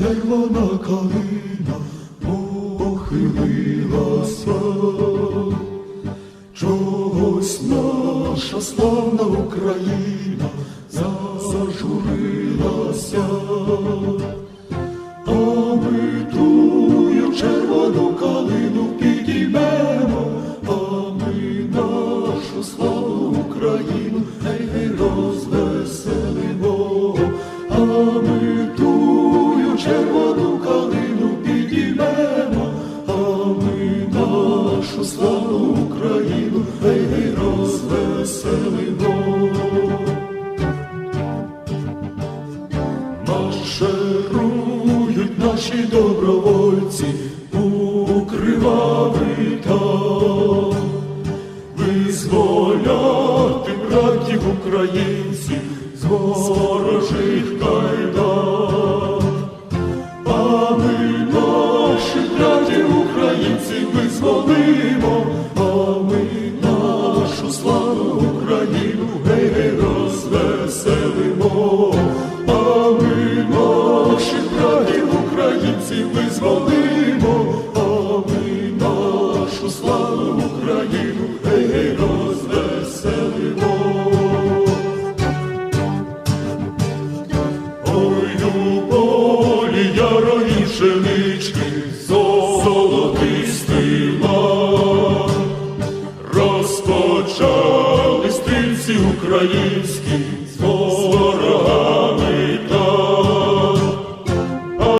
червона калина похилилася, чогось наша славна Україна зажурилася, а ми тую червону калину підіймемо, а ми нашу славну Україну гей, гей, тую червону калину підіймемо, а ми нашу славну Україну гей, гей, розвеселимо. Марширують наші добровольці у кривавий там, визволяти братів українців з ворожих кайдан. веселимо, а ми наших братів українців визволимо, а ми нашу славу Україну гей, розвеселимо. Ой, у полі ярої пшенички, золотистий лад розпочав. Українські